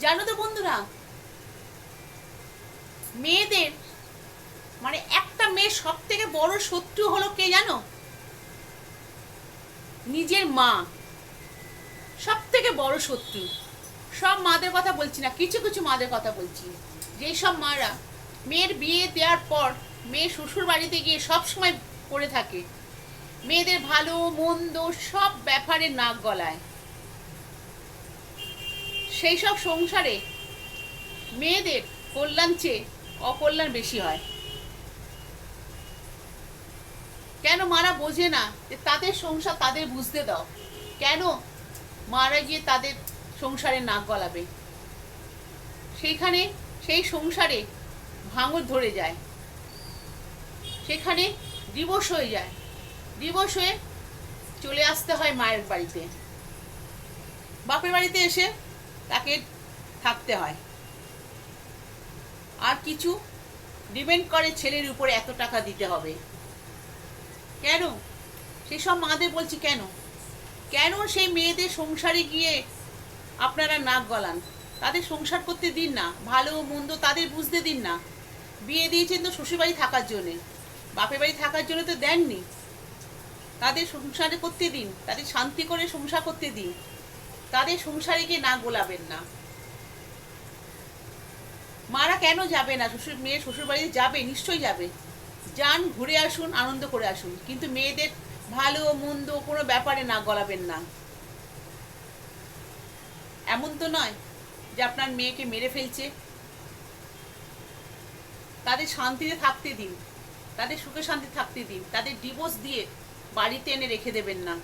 জানো তো বন্ধুরা, মেয়েদের মানে একটা মেয়ে সব থেকে বড় শত্রু হলো কে জানো? নিজের মা। সব থেকে বড় শত্রু। সব মাদের কথা বলছি না, কিছু কিছু মাদের কথা বলছি। যেই সব মারা মেয়ের বিয়ে দেওয়ার পর মেয়ে শ্বশুর বাড়িতে গিয়ে সব সময় পড়ে থাকে। মেয়েদের ভালো, মন্দ সব ব্যাপারে নাক গলায়। সেই সব সংসারে মেয়েদের কল্যাণ চেয়ে অকল্যাণ বেশি হয়। কেন মারা বোঝে না যে তাদের সংসার তাদের বুঝতে দাও। কেন মারা গিয়ে তাদের সংসারে নাক গলাবে? সেইখানে সেই সংসারে ভাঙর ধরে যায়। সেখানে দিবস হয়ে যায়। দিবস হয়ে চলে আসতে হয় মায়ের বাড়িতে। বাপের বাড়িতে এসে তাকে থাকতে হয়। আর কিছু ডিপেন্ড করে ছেলের উপরে এত টাকা দিতে হবে। কেন? সেই সব মাদের বলছি কেন? কেন সেই মেয়েদের সংসারে গিয়ে আপনারা নাক গলান? তাদের সংসার করতে দিন না, ভালো মন্দ তাদের বুঝতে দিন না। বিয়ে দিয়েছেন তো শ্বশুরবাড়ি থাকার জন্যে। বাপের বাড়ি থাকার জন্য তো দেননি। তাদের সংসারে করতে দিন, তাদের শান্তি করে সংসার করতে দিন। তাদের সংসারে গিয়ে না গোলাবেন না। মারা কেন যাবে না? শ্বশুর মেয়ে শ্বশুর বাড়িতে যাবে, নিশ্চয়ই যাবে। যান, ঘুরে আসুন, আনন্দ করে আসুন। কিন্তু মেয়েদের ভালো, মন্দ কোনো ব্যাপারে না গলাবেন না। এমন তো নয় যে আপনার মেয়েকে মেরে ফেলছে। তাদের শান্তিতে থাকতে দিন। তাদের সুখে শান্তি থাকতে দিন। তাদের ডিভোর্স দিয়ে বাড়িতে এনে রেখে দেবেন না।